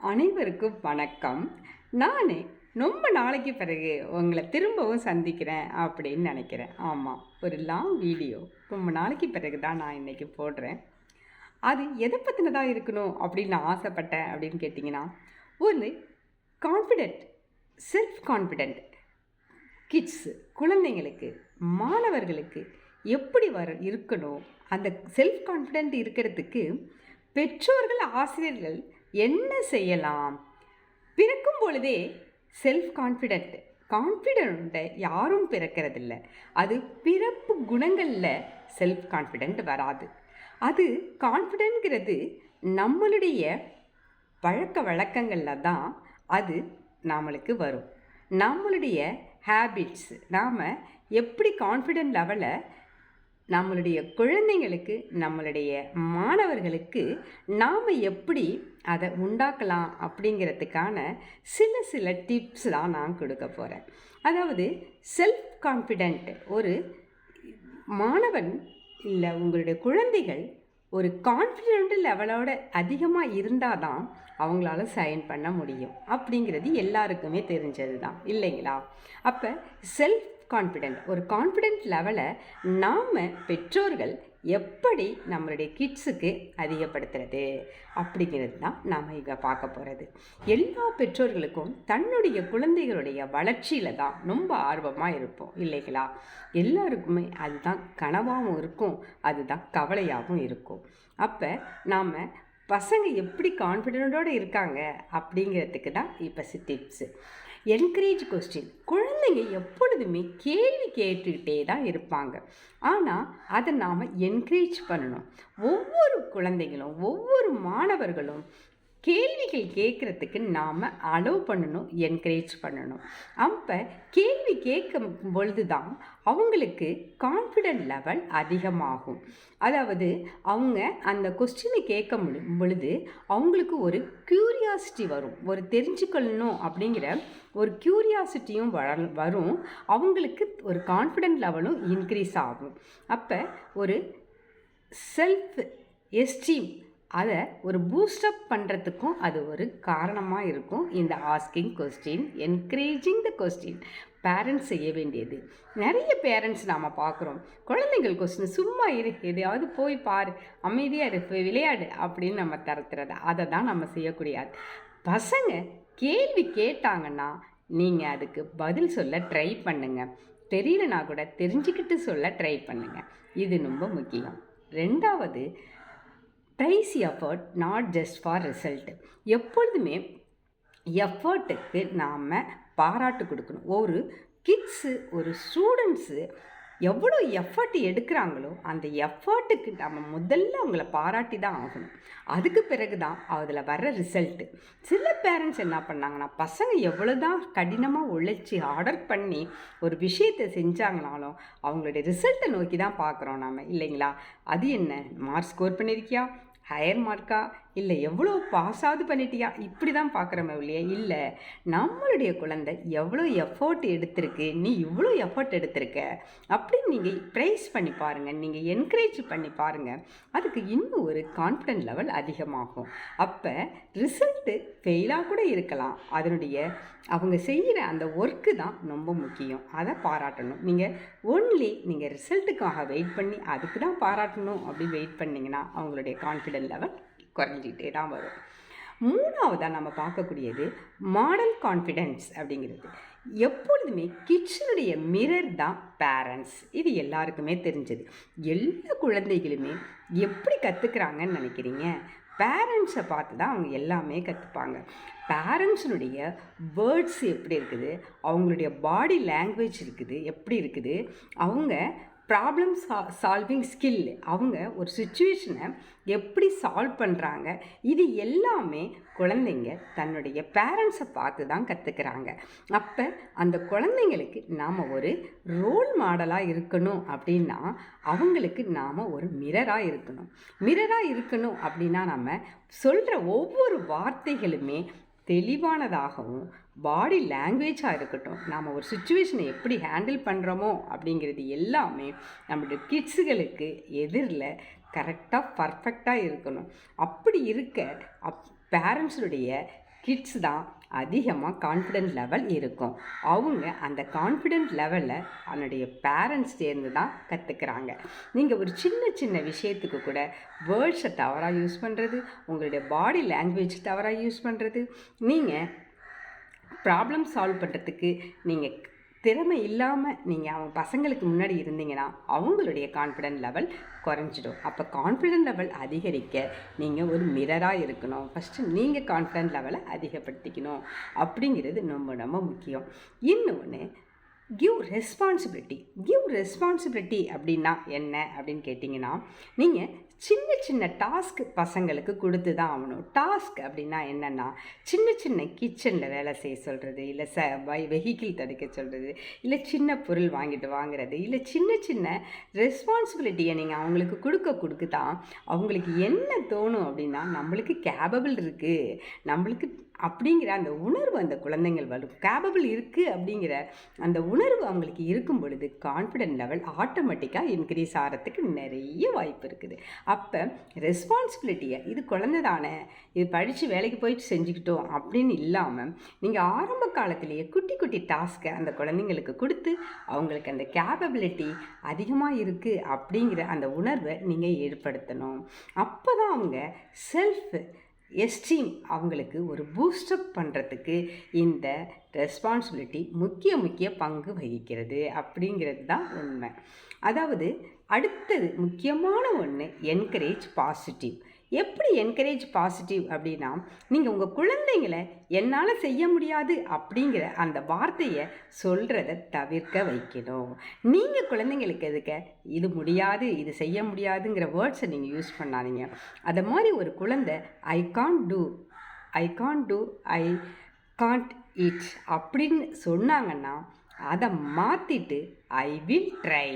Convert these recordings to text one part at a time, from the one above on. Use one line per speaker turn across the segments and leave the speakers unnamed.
அனைவருக்கும் வணக்கம். நான் ரொம்ப நாளைக்கு பிறகு உங்களை திரும்பவும் சந்திக்கிறேன் அப்படின்னு நினைக்கிறேன். ஆமாம் ஒரு லாங் வீடியோ ரொம்ப நாளைக்கு பிறகு தான் நான் இன்றைக்கி போடுறேன். அது எதை பற்றினதாக இருக்கணும் அப்படின்னு நான் ஆசைப்பட்டேன் அப்படின்னு கேட்டிங்கன்னா ஒரு கான்ஃபிடென்ட் செல்ஃப் கான்ஃபிடென்ட் கிட்ஸு குழந்தைங்களுக்கு மாணவர்களுக்கு எப்படி வர இருக்கணும்? அந்த செல்ஃப் கான்ஃபிடென்ட் இருக்கிறதுக்கு பெற்றோர்கள் ஆசிரியர்கள் என்ன செய்யலாம்? பிறக்கும் பொழுதே செல்ஃப் கான்ஃபிடென்ட் கான்ஃபிடென்ட்டை யாரும் பிறக்கிறதில்ல. அது பிறப்பு குணங்களில் செல்ஃப் கான்ஃபிடென்ட் வராது. அது கான்ஃபிடென்ட்ங்கிறது நம்மளுடைய பழக்க வழக்கங்களில் தான் அது நம்மளுக்கு வரும். நம்மளுடைய ஹேபிட்ஸ் நாம் எப்படி கான்ஃபிடென்ட் லெவலை நம்மளுடைய குழந்தைங்களுக்கு நம்மளுடைய மாணவர்களுக்கு நாம் எப்படி அதை உண்டாக்கலாம் அப்படிங்கிறதுக்கான சில சில டிப்ஸ் தான் நான் கொடுக்க போகிறேன் அதாவது செல்ஃப் கான்ஃபிடென்ட் ஒரு மாணவன் இல்லை உங்களுடைய குழந்தைகள் ஒரு கான்ஃபிடென்ட் லெவலோட அதிகமாக இருந்தால் தான் அவங்களால சைன் பண்ண முடியும். அப்படிங்கிறது எல்லாருக்குமே தெரிஞ்சது தான் இல்லைங்களா? அப்போ செல்ஃப் கான்ஃபிடென்ட் ஒரு கான்ஃபிடென்ட் லெவலை நாம் பெற்றோர்கள் எப்படி நம்மளுடைய கிட்ஸுக்கு அதிகப்படுத்துறது? அப்படிங்கிறது தான் நாம் இங்கே பார்க்க போகிறது எல்லா பெற்றோர்களுக்கும் தன்னுடைய குழந்தைகளுடைய வளர்ச்சியில் தான் ரொம்ப ஆர்வமாக இருப்போம் இல்லைங்களா? எல்லாருக்குமே அதுதான் கனவாகவும் இருக்கும் அதுதான் கவலையாகவும் இருக்கும். அப்போ நாம் பசங்க எப்படி கான்ஃபிடென்ட்டோடு இருக்காங்க அப்படிங்கிறதுக்கு தான் இப்போ டிப்ஸு என்கரேஜ் கொஸ்டின் குழந்தைங்க எப்பொழுதுமே கேள்வி கேட்டுக்கிட்டே தான் இருப்பாங்க. ஆனால் அதை நாம் என்கரேஜ் பண்ணணும். ஒவ்வொரு குழந்தைகளும் ஒவ்வொரு மாணவர்களும் கேள்விகள் கேட்குறதுக்கு நாம் அலோவ் பண்ணணும் என்கரேஜ் பண்ணணும். அப்போ கேள்வி கேட்கும் பொழுது தான் அவங்களுக்கு கான்ஃபிடென்ட் லெவல் அதிகமாகும். அதாவது அவங்க அந்த கொஸ்டினை கேட்க முடியும் பொழுது அவங்களுக்கு ஒரு க்யூரியாசிட்டி வரும். ஒரு தெரிஞ்சுக்கொள்ளணும் அப்படிங்கிற ஒரு க்யூரியாசிட்டியும் வ வரும். அவங்களுக்கு ஒரு கான்ஃபிடென்ட் லெவலும் இன்க்ரீஸ் ஆகும். அப்போ ஒரு செல்ஃப் எஸ்டீம் அதை ஒரு பூஸ்டப் பண்ணுறதுக்கும் அது ஒரு காரணமாக இருக்கும். இந்த asking question encouraging the question parents செய்ய வேண்டியது. நிறைய பேரண்ட்ஸ் நாம் பார்க்குறோம். குழந்தைகள் கொஸ்டின் சும்மா இரு எதையாவது போய் பாரு. அமைதியாக இரு போய் விளையாடு அப்படின்னு நம்ம தரத்துறது. அதை தான் நம்ம செய்யக்கூடியது பசங்க கேள்வி கேட்டாங்கன்னா நீங்கள் அதுக்கு பதில் சொல்ல ட்ரை பண்ணுங்கள் தெரியலனா கூட தெரிஞ்சுக்கிட்டு சொல்ல ட்ரை பண்ணுங்கள் இது ரொம்ப முக்கியம். ரெண்டாவது praise effort not just for result எப்பொழுதுமே எஃபர்ட்டுக்கு நாம் பாராட்டு கொடுக்கணும். ஒரு கிட்ஸு ஒரு ஸ்டூடெண்ட்ஸு எவ்வளோ எஃபர்ட் எடுக்கிறாங்களோ அந்த எஃபர்ட்டுக்கு நம்ம முதல்ல அவங்கள பாராட்டி தான் ஆகணும். அதுக்கு பிறகு தான் அதில் வர்ற ரிசல்ட்டு சில பேரண்ட்ஸ் என்ன பண்ணாங்கன்னா பசங்க எவ்வளோ தான் கடினமாக உழைச்சி ஆர்டர் பண்ணி ஒரு விஷயத்தை செஞ்சாங்கனாலும் அவங்களுடைய ரிசல்ட்டை நோக்கி தான் பார்க்குறோம் நாம். இல்லைங்களா? அது என்ன? மார்க் ஸ்கோர் பண்ணியிருக்கியா? हायर मार्का இல்லை எவ்வளோ பாஸாவது பண்ணிட்டியா? இப்படி தான் பார்க்குறோமே இல்லையா இல்லை நம்மளுடைய குழந்தை எவ்வளோ எஃபர்ட் எடுத்திருக்கு நீ இவ்வளோ எஃபோர்ட் எடுத்திருக்க அப்படின்னு நீங்கள் ப்ரைஸ் பண்ணி பாருங்கள் நீங்கள் என்கரேஜ் பண்ணி பாருங்கள் அதுக்கு இன்னும் ஒரு கான்ஃபிடென்ட் லெவல் அதிகமாகும். அப்போ ரிசல்ட்டு ஃபெயிலாக கூட இருக்கலாம். அதனுடைய அவங்க செய்கிற அந்த ஒர்க்கு தான் ரொம்ப முக்கியம். அதை பாராட்டணும். நீங்கள் ஒன்லி நீங்கள் ரிசல்ட்டுக்காக வெயிட் பண்ணி அதுக்கு தான் பாராட்டணும் அப்படி வெயிட் பண்ணிங்கன்னா அவங்களுடைய கான்ஃபிடென்ட் லெவல் குறைஞ்சிக்கிட்டே தான் வரும். மூணாவதாக நம்ம பார்க்கக்கூடியது மாடல் கான்ஃபிடென்ஸ் அப்படிங்கிறது. எப்பொழுதுமே கிட்ஸனுடைய மிரர் தான் பேரண்ட்ஸ் இது எல்லாருக்குமே தெரிஞ்சது. எல்லா குழந்தைகளுமே எப்படி கற்றுக்குறாங்கன்னு நினைக்கிறீங்க? பேரண்ட்ஸை பார்த்து தான் அவங்க எல்லாமே கற்றுப்பாங்க பேரண்ட்ஸினுடைய வேர்ட்ஸ் எப்படி இருக்குது? அவங்களுடைய பாடி லாங்குவேஜ் இருக்குது. எப்படி இருக்குது? அவங்க ப்ராப்ளம் சா சால்விங் ஸ்கில் அவங்க ஒரு சுச்சுவேஷனை எப்படி சால்வ் பண்ணுறாங்க இது எல்லாமே குழந்தைங்க தன்னுடைய பேரண்ட்ஸை பார்த்து தான் கற்றுக்கிறாங்க அப்போ அந்த குழந்தைங்களுக்கு நாம் ஒரு ரோல் மாடலாக இருக்கணும் அப்படின்னா அவங்களுக்கு நாம் ஒரு மிரராக இருக்கணும். மிரராக இருக்கணும் அப்படின்னா நம்ம சொல்கிற ஒவ்வொரு வார்த்தைகளுமே தெளிவானதாகவும் பாடி லாங்குவேஜாக இருக்கட்டும் நாம் ஒரு சுச்சுவேஷனை எப்படி ஹேண்டில் பண்ணுறோமோ அப்படிங்கிறது எல்லாமே நம்மளுடைய கிட்ஸுகளுக்கு எதிரில் கரெக்டாக பர்ஃபெக்டாக இருக்கணும். அப்படி இருக்க அப் பேரண்ட்ஸுடைய கிட்ஸ் தான் அதிகமாக கான்ஃபிடென்ட் லெவல் இருக்கும். அவங்க அந்த கான்ஃபிடென்ட் லெவலில் அதனுடைய பேரண்ட்ஸ் சேர்ந்து தான் கற்றுக்குறாங்க நீங்கள் ஒரு சின்ன சின்ன விஷயத்துக்கு கூட வேர்ட்ஸை தவறாக யூஸ் பண்ணுறது உங்களுடைய பாடி லாங்குவேஜ் தவறாக யூஸ் பண்ணுறது நீங்கள் ப்ராப்ளம் சால்வ் பண்ணுறதுக்கு நீங்கள் திறமை இல்லாமல் நீங்கள் அவங்க பசங்களுக்கு முன்னாடி இருந்தீங்கன்னா அவங்களுடைய கான்ஃபிடென்ட் லெவல் குறைஞ்சிடும். அப்போ கான்ஃபிடென்ட் லெவல் அதிகரிக்க நீங்கள் ஒரு மிரராக இருக்கணும். ஃபஸ்ட்டு நீங்கள் கான்ஃபிடென்ட் லெவலை அதிகப்படுத்திக்கணும். அப்படிங்கிறது ரொம்ப ரொம்ப முக்கியம். இன்னொன்று கிவ் ரெஸ்பான்சிபிலிட்டி கிவ் ரெஸ்பான்சிபிலிட்டி அப்படின்னா என்ன அப்படின்னு கேட்டிங்கன்னா நீங்கள் சின்ன சின்ன டாஸ்க் பசங்களுக்கு கொடுத்து தான் ஆகணும். டாஸ்க் அப்படின்னா என்னென்னா சின்ன சின்ன கிச்சனில் வேலை செய்ய சொல்கிறது இல்லை ச வை வெஹிக்கிள் தடுக்க சொல்கிறது இல்லை சின்ன பொருள் வாங்கிட்டு வாங்குறது இல்லை சின்ன சின்ன ரெஸ்பான்சிபிலிட்டியை நீங்கள் அவங்களுக்கு கொடுக்க கொடுக்க தான் அவங்களுக்கு என்ன தோணும் அப்படின்னா நம்மளுக்கு கேபபிள் இருக்குது நம்மளுக்கு அப்படிங்கிற அந்த உணர்வு அந்த குழந்தைங்கள் வரும். கேபபிள் இருக்குது அப்படிங்கிற அந்த உணர்வு அவங்களுக்கு இருக்கும் பொழுது கான்ஃபிடென்ட் லெவல் ஆட்டோமேட்டிக்காக இன்க்ரீஸ் ஆகிறதுக்கு நிறைய வாய்ப்பு இருக்குது. அப்போ ரெஸ்பான்சிபிலிட்டியை இது குழந்தை தானே இது படித்து வேலைக்கு போயிட்டு செஞ்சுக்கிட்டோம் அப்படின்னு இல்லாமல் நீங்கள் ஆரம்ப காலத்திலேயே குட்டி குட்டி டாஸ்க்கை அந்த குழந்தைங்களுக்கு கொடுத்து அவங்களுக்கு அந்த கேபபிலிட்டி அதிகமாக இருக்குது அப்படிங்கிற அந்த உணர்வை நீங்கள் ஏற்படுத்தணும். அப்போ தான் அவங்க செல்ஃப் எஸ்டீம் அவங்களுக்கு ஒரு பூஸ்டப் பண்ணுறதுக்கு இந்த ரெஸ்பான்சிபிலிட்டி முக்கிய முக்கிய பங்கு வகிக்கிறது அப்படிங்கிறது தான் உண்மை. அதாவது அடுத்தது முக்கியமான ஒன்று என்கரேஜ் பாசிட்டிவ் எப்படி என்கரேஜ் பாசிட்டிவ் அப்படின்னா நீங்கள் உங்கள் குழந்தைங்களை என்னால் செய்ய முடியாது அப்படிங்கிற அந்த வார்த்தையை சொல்கிறத தவிர்க்க வைக்கணும். நீங்கள் குழந்தைங்களுக்கு எதுக்க? இது முடியாது இது செய்ய முடியாதுங்கிற வேர்ட்ஸை நீங்கள் யூஸ் பண்ணாதீங்க. அதை மாதிரி ஒரு குழந்தை I can do I can do I can't it அப்படின்னு சொன்னாங்கன்னா அதை மாற்றிட்டு I will try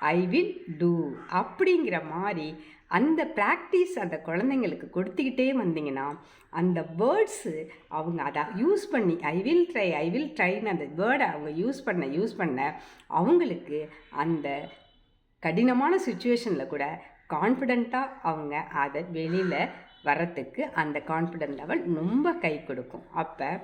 I will do அப்படிங்கிற மாதிரி அந்த ப்ராக்டிஸ் அந்த குழந்தைங்களுக்கு கொடுத்துக்கிட்டே வந்தீங்கன்னா அந்த வேர்ட்ஸு அவங்க அதை யூஸ் பண்ணி I will try I will ட்ரைன்னு அந்த வேர்டை அவங்க யூஸ் பண்ண யூஸ் பண்ண அவங்களுக்கு அந்த கடினமான சுச்சுவேஷனில் கூட கான்ஃபிடெண்ட்டாக அவங்க அதை வெளியில் வரத்துக்கு அந்த கான்ஃபிடென்ட் லெவல் ரொம்ப கை கொடுக்கும். அப்போ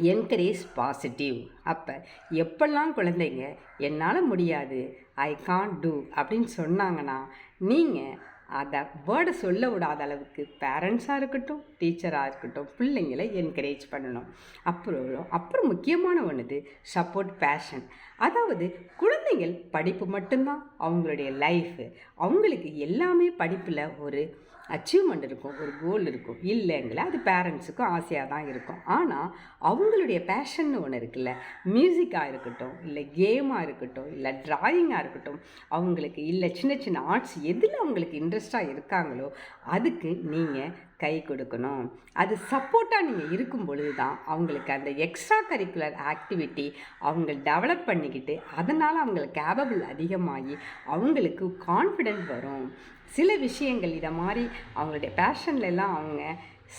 என்கரேஜ் பாசிட்டிவ் அப்போ எப்பெல்லாம் குழந்தைங்க என்னால் முடியாது ஐ கான் டூ அப்படின்னு சொன்னாங்கன்னா நீங்கள் அதை வேர்டை சொல்ல விடாத அளவுக்கு பேரண்ட்ஸாக இருக்கட்டும் டீச்சராக இருக்கட்டும் பிள்ளைங்களை என்கரேஜ் பண்ணணும். அப்புறம் அப்புறம் முக்கியமான ஒன்றுது சப்போர்ட் பேஷன் அதாவது குழந்தைகள் படிப்பு மட்டும்தான் அவங்களுடைய லைஃபு அவங்களுக்கு எல்லாமே படிப்பில் ஒரு அச்சீவ்மெண்ட் இருக்கும் ஒரு கோல் இருக்கும். இல்லைங்களா? அது பேரண்ட்ஸுக்கும் ஆசையாக தான் இருக்கும். ஆனால் அவங்களுடைய பேஷன்னு ஒன்று இருக்குல்ல மியூசிக்காக இருக்கட்டும் இல்லை கேமாக இருக்கட்டும் இல்லை ட்ராயிங்காக இருக்கட்டும் அவங்களுக்கு இல்லை சின்ன சின்ன ஆர்ட்ஸ் எதில் அவங்களுக்கு இன்ட்ரெஸ்டாக இருக்காங்களோ அதுக்கு நீங்கள் கை கொடுக்கணும். அது சப்போர்ட்டாக நீங்கள் இருக்கும் பொழுது தான் அவங்களுக்கு அந்த எக்ஸ்ட்ரா கரிக்குலர் ஆக்டிவிட்டி அவங்க டெவலப் பண்ணிக்கிட்டு அதனால் அவங்களுக்கு கேபபிள் அதிகமாகி அவங்களுக்கு கான்ஃபிடென்ட் வரும். சில விஷயங்கள் இதை மாதிரி அவங்களுடைய பேஷன்லலாம் அவங்க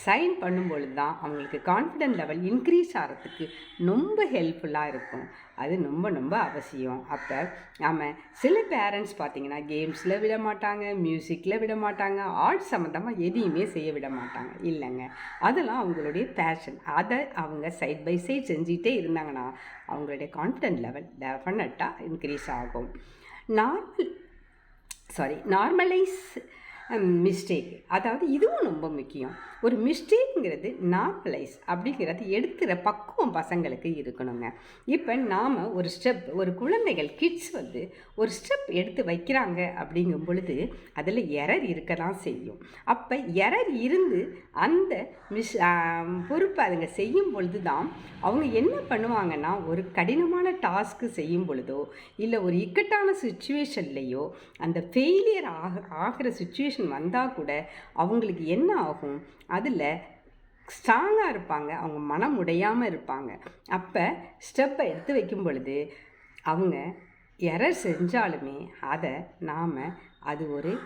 சைன் பண்ணும்பொழுது தான் அவங்களுக்கு கான்ஃபிடென்ட் லெவல் இன்க்ரீஸ் ஆகிறதுக்கு ரொம்ப ஹெல்ப்ஃபுல்லாக இருக்கும். அது ரொம்ப ரொம்ப அவசியம். அப்போ நம்ம சில பேரண்ட்ஸ் பார்த்திங்கன்னா கேம்ஸில் விட மாட்டாங்க மியூசிக்கில் விட மாட்டாங்க ஆர்ட் சம்மந்தமாக எதையுமே செய்ய விட மாட்டாங்க. இல்லைங்க. அதெல்லாம் அவங்களுடைய பேஷன் அதை அவங்க சைட் பை சைட் செஞ்சிகிட்டே இருந்தாங்கன்னா அவங்களுடைய கான்ஃபிடென்ட் லெவல் டெஃபினட்டாக இன்க்ரீஸ் ஆகும். நார்மல் சாரி நார்மலைஸ் மிஸ்டேக் அதாவது இதுவும் ரொம்ப முக்கியம். ஒரு மிஸ்டேக்குங்கிறது நார்மலைஸ் அப்படிங்கிறது எடுக்கிற பக்குவம் பசங்களுக்கு இருக்கணுங்க. இப்போ நாம் ஒரு ஸ்டெப் ஒரு குழந்தைகள் கிட்ஸ் வந்து ஒரு ஸ்டெப் எடுத்து வைக்கிறாங்க அப்படிங்கும் பொழுது அதில் எரர் இருக்க தான் செய்யும். அப்போ எரர் இருந்து அந்த மிஸ் பொறுப்பை அதுங்க செய்யும் பொழுது தான் அவங்க என்ன பண்ணுவாங்கன்னா ஒரு கடினமான டாஸ்க்கு செய்யும் பொழுதோ இல்லை ஒரு இக்கட்டான சுச்சுவேஷன்லேயோ அந்த ஃபெயிலியர் ஆக ஆகிற சுச்சுவேஷன் வந்தால் கூட அவங்களுக்கு என்ன ஆகும்? அதில் ஸ்ட்ராங்காக இருப்பாங்க. அவங்க மனம் உடையாமல் இருப்பாங்க. அப்போ ஸ்டெப்பை எடுத்து வைக்கும் பொழுது அவங்க எரர் செஞ்சாலுமே அதை நாம் அது ஒரு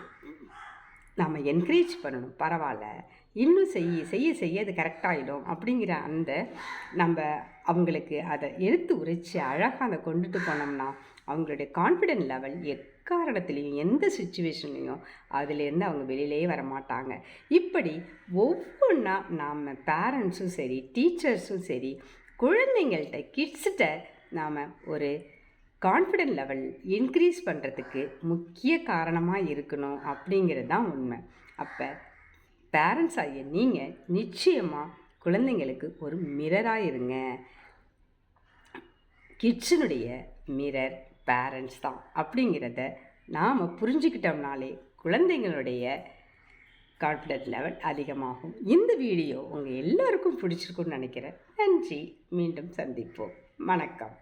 நாம் என்கரேஜ் பண்ணணும். பரவாயில்ல. இன்னும் செய்ய செய்ய செய்ய அது கரெக்டாகிடும் அப்படிங்கிற அந்த நம்ம அவங்களுக்கு அதை எடுத்து உரைச்சி அழகாக அதை கொண்டுட்டு போனோம்னா அவங்களுடைய கான்ஃபிடென்ட் லெவல் எக்காரணத்துலேயும் எந்த சுச்சுவேஷன்லேயும் அதிலேருந்து அவங்க வெளியிலே வர மாட்டாங்க இப்படி ஒவ்வொன்றா நாம் பேரண்ட்ஸும் சரி டீச்சர்ஸும் சரி குழந்தைங்கள்ட்ட கிட்ஸ்கிட்ட நாம் ஒரு கான்ஃபிடென்ட் லெவல் இன்க்ரீஸ் பண்ணுறதுக்கு முக்கிய காரணமாக இருக்கணும் அப்படிங்கிறது தான் உண்மை. அப்போ பேரண்ட்ஸ் ஆகிய நீங்கள் நிச்சயமாக குழந்தைங்களுக்கு ஒரு மிரராக இருங்க. கிட்ஸினுடைய மிரர் பேரண்ட்ஸ் தான். அப்படிங்கிறத நாம் புரிஞ்சுக்கிட்டோம்னாலே குழந்தைங்களுடைய கான்ஃபிடென்ட் லெவல் அதிகமாகும். இந்த வீடியோ உங்கள் எல்லோருக்கும் பிடிச்சிருக்குன்னு நினைக்கிறேன். நன்றி. மீண்டும் சந்திப்போம். வணக்கம்.